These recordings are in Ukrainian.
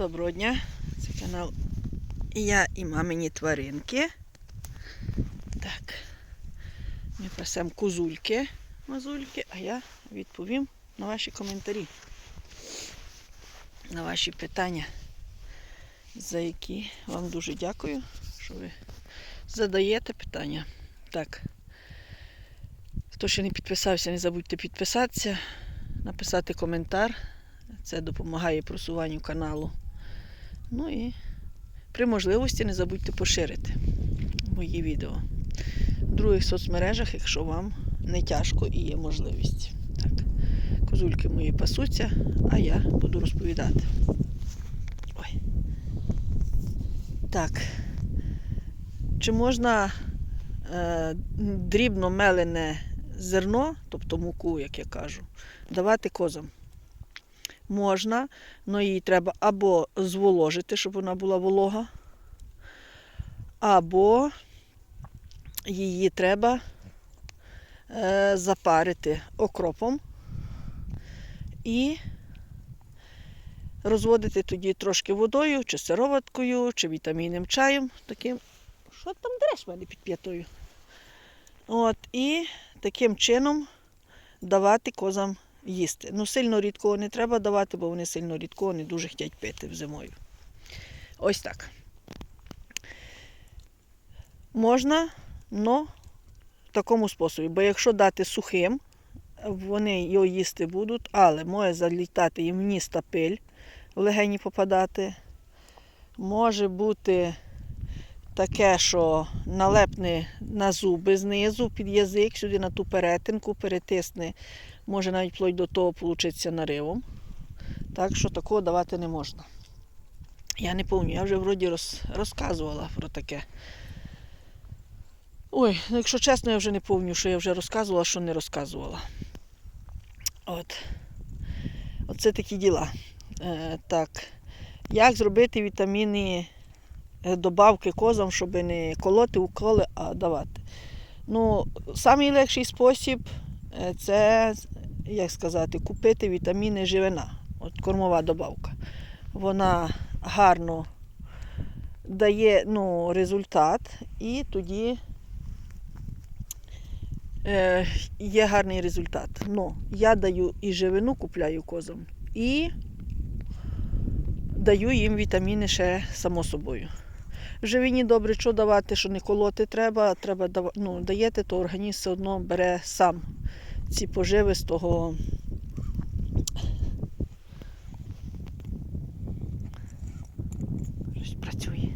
Доброго дня, це канал Я і мамині тваринки. Так, ми пасемо козульки, мазульки, а я відповім на ваші коментарі, на ваші питання, за які вам дуже дякую, що ви задаєте питання. Так. Хто ще не підписався, не забудьте підписатися, написати коментар. Це допомагає просуванню каналу. Ну і при можливості не забудьте поширити мої відео в других соцмережах, якщо вам не тяжко і є можливість. Так, козульки мої пасуться, а я буду розповідати. Ой. Так. Чи можна е, дрібно мелене зерно, тобто муку, як я кажу, давати козам? Можна, але її треба або зволожити, щоб вона була волога, або її треба е, запарити окропом і розводити тоді трошки водою, чи сироваткою, чи вітамінним чаєм. Таким. Що там дреш в мене під п'ятою? От, і таким чином давати козам їсти. Ну, сильно рідкого не треба давати, бо вони сильно рідкого не дуже хочуть пити зимою. Ось так. Можна, але в такому способі. Бо якщо дати сухим, вони його їсти будуть, але може залітати їм в ніс та пиль, в легені попадати. Може бути таке, що налепне на зуби знизу, під язик, сюди на ту перетинку, перетисне може навіть вплоть до того получиться наривом. Так що такого давати не можна. Я не пам'ятаю, я вже вроді роз, розказувала про таке. Ой, ну якщо чесно, я вже не пам'ятаю, що я вже розказувала, що не розказувала. От. Оце такі діла. Е, так. Як зробити вітаміни, добавки козам, щоб не колоти уколи, а давати. Ну, найлегший спосіб Е, це, як сказати, купити вітаміни живина. От кормова добавка. Вона гарно дає ну, результат і тоді е, є гарний результат. Ну, я даю і живину купляю козам, і даю їм вітаміни ще само собою. Живині добре, що давати, що не колоти треба, треба ну, даєте, то організм все одно бере сам ці поживи з того. Працює.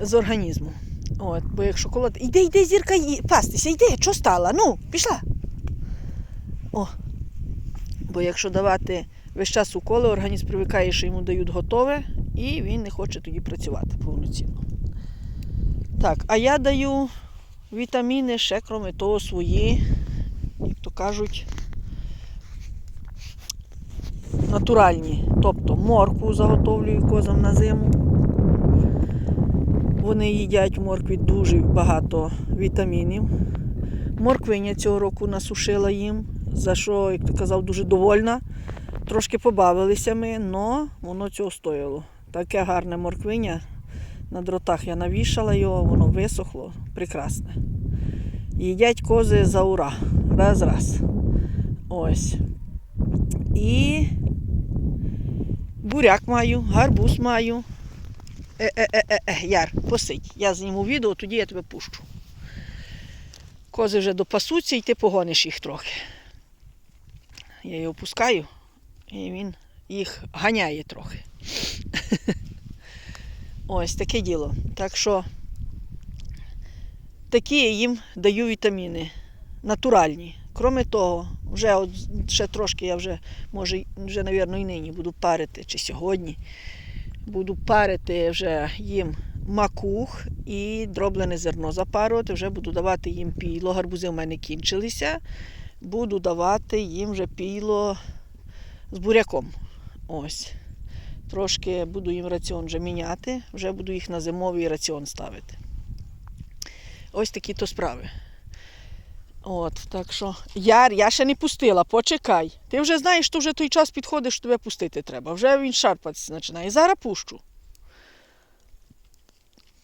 З організму. От, бо якщо колоти. Іди, йди, зірка, пастися, йди, що стала? Ну, пішла. О. Бо якщо давати весь час уколи, організм привикає, що йому дають готове, і він не хоче тоді працювати повноцінно. Так, а я даю вітаміни ще, крім того, свої як то кажуть, натуральні. Тобто моркву заготовлюю козам на зиму. Вони їдять в моркві дуже багато вітамінів. Морквиня цього року насушила їм, за що, як ти казав, дуже довольна. Трошки побавилися ми, але воно цього стояло. Таке гарне морквиня. На дротах я навішала його, воно висохло, прекрасне. Їдять кози за ура. Раз, раз. Ось. І буряк маю, гарбуз маю. Е-е-е-е, Яр, посидь. Я зніму відео, тоді я тебе пущу. Кози вже допасуться і ти погониш їх трохи. Я його пускаю, і він їх ганяє трохи. Ось таке діло. Так що такі я їм даю вітаміни натуральні. Кроме того, вже от ще трошки я вже, може, вже, мабуть, і нині буду парити, чи сьогодні буду парити вже їм макух і дроблене зерно запарувати, вже буду давати їм піло. Гарбузи в мене кінчилися. Буду давати їм вже піло з буряком. Ось. Трошки буду їм раціон вже міняти, вже буду їх на зимовий раціон ставити. Ось такі то справи. От, так що, Яр, я ще не пустила, почекай. Ти вже знаєш, що вже той час підходить, що тебе пустити треба. Вже він шарпатися починає. Зараз пущу.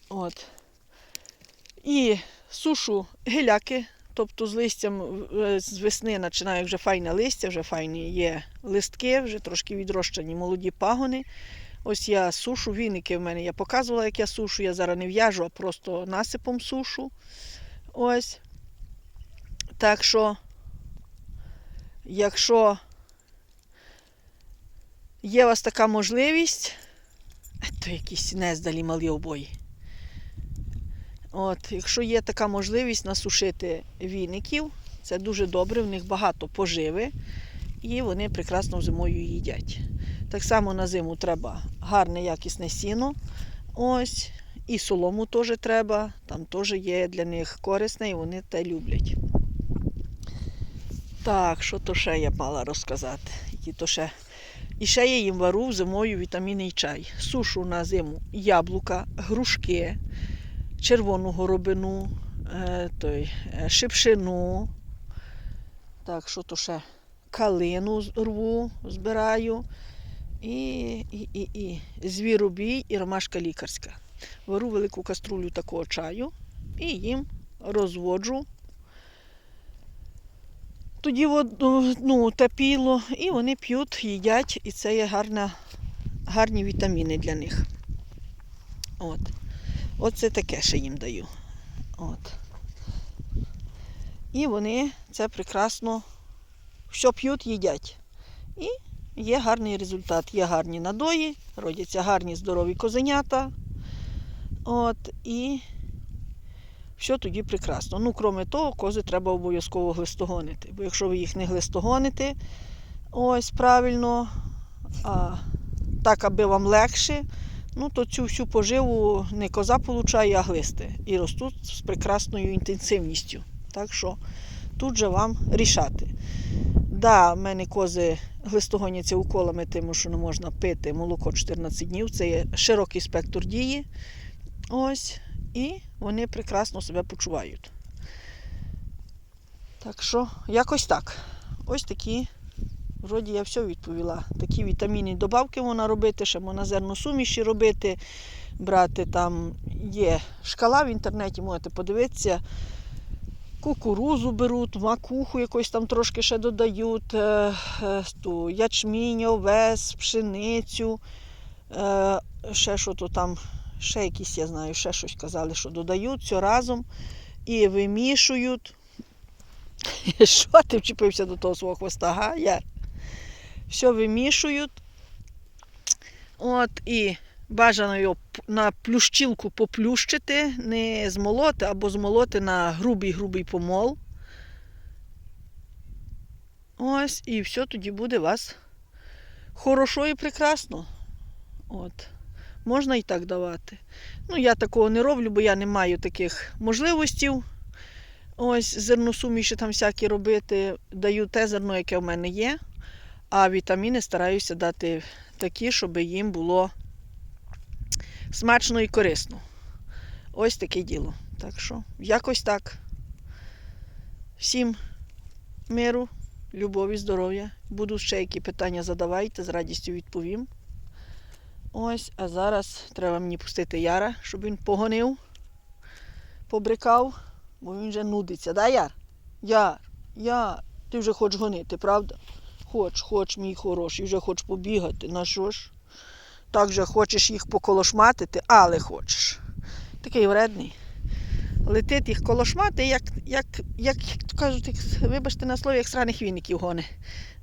От. І сушу геляки, тобто з листям е, з весни починає вже файне листя, вже файні є листки, вже трошки відрощені молоді пагони. Ось я сушу, віники в мене. Я показувала, як я сушу. Я зараз не в'яжу, а просто насипом сушу. Ось. Так що, якщо є у вас така можливість, то якісь нездалі малі обої. От, якщо є така можливість насушити віників, це дуже добре, в них багато поживи і вони прекрасно зимою їдять. Так само на зиму треба гарне якісне сіно. Ось. І солому теж треба, там теж є для них корисне і вони те люблять. Так, що то ще я мала розказати? Які то ще. І ще я їм вару зимою вітамінний чай. Сушу на зиму яблука, грушки, червону горобину, е, той, е, шипшину. Так, що то ще? Калину рву, збираю. І, і, і, і звіробій і ромашка лікарська. Вару велику каструлю такого чаю і їм розводжу. Тоді воду, ну, тепіло, і вони п'ють, їдять, і це є гарна, гарні вітаміни для них. От. Оце таке ще їм даю. От. І вони це прекрасно що п'ють, їдять. І є гарний результат. Є гарні надої, родяться гарні здорові козенята. От, і все тоді прекрасно. Ну, крім того, кози треба обов'язково глистогонити. Бо якщо ви їх не глистогоните, ось правильно, а так, аби вам легше, ну то цю всю поживу не коза получає, а глисти. І ростуть з прекрасною інтенсивністю. Так що тут же вам рішати. Да, в мене кози глистогоняться уколами, тому що не можна пити молоко 14 днів. Це є широкий спектр дії. Ось. І вони прекрасно себе почувають. Так що, якось так. Ось такі, вроді я все відповіла. Такі вітамінні добавки можна робити, ще можна зерносуміші робити, брати там є шкала в інтернеті, можете подивитися. Кукурузу беруть, макуху якось там трошки ще додають, е, е, ту, ячмінь, овес, пшеницю, е, ще що то там, ще якісь, я знаю, ще щось казали, що додають все разом і вимішують. Що ти вчепився до того свого хвоста, га? Я? Все вимішують. От і бажано його на плющілку поплющити, не змолоти, або змолоти на грубий-грубий помол. Ось, і все тоді буде у вас хорошо і прекрасно. От. Можна і так давати. Ну, я такого не роблю, бо я не маю таких можливостей. Ось зерносуміші там всякі робити. Даю те зерно, яке в мене є. А вітаміни стараюся дати такі, щоб їм було смачно і корисно. Ось таке діло. Так що, якось так. Всім миру, любові, здоров'я. Буду ще які питання задавайте, з радістю відповім. Ось, а зараз треба мені пустити Яра, щоб він погонив, побрикав, бо він вже нудиться. Да, Яр? Яр, Яр, ти вже хочеш гонити, правда? Хоч, хоч, мій хороший, вже хочеш побігати. На що ж? Так же хочеш їх поколошматити, але хочеш. Такий вредний. Летить їх колошмати, як, як, як кажуть, як, вибачте на слові, як сраних віників гоне.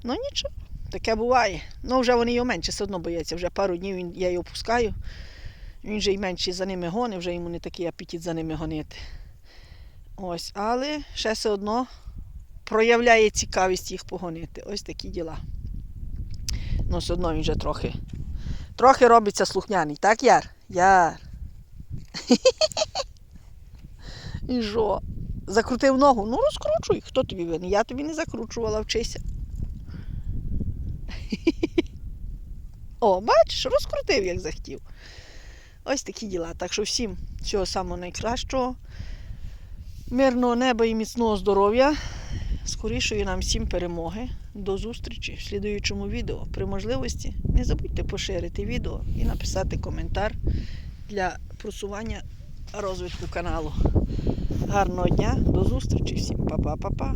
Ну нічого, таке буває. Ну вже вони його менше все одно бояться. Вже пару днів він, я його пускаю. Він вже й менше за ними гони, вже йому не такий апетит за ними гонити. Ось, але ще все одно проявляє цікавість їх погонити. Ось такі діла. Ну, все одно він вже трохи. Трохи робиться слухняний, так, Яр? Яр. І що? Закрутив ногу? Ну розкручуй. Хто тобі винен? Я тобі не закручувала, вчися. О, бачиш, розкрутив, як захотів. Ось такі діла. Так що всім всього самого найкращого. Мирного неба і міцного здоров'я. Скорішої нам всім перемоги. До зустрічі в слідуючому відео. При можливості не забудьте поширити відео і написати коментар для просування розвитку каналу. Гарного дня, до зустрічі всім. Па-па-па-па.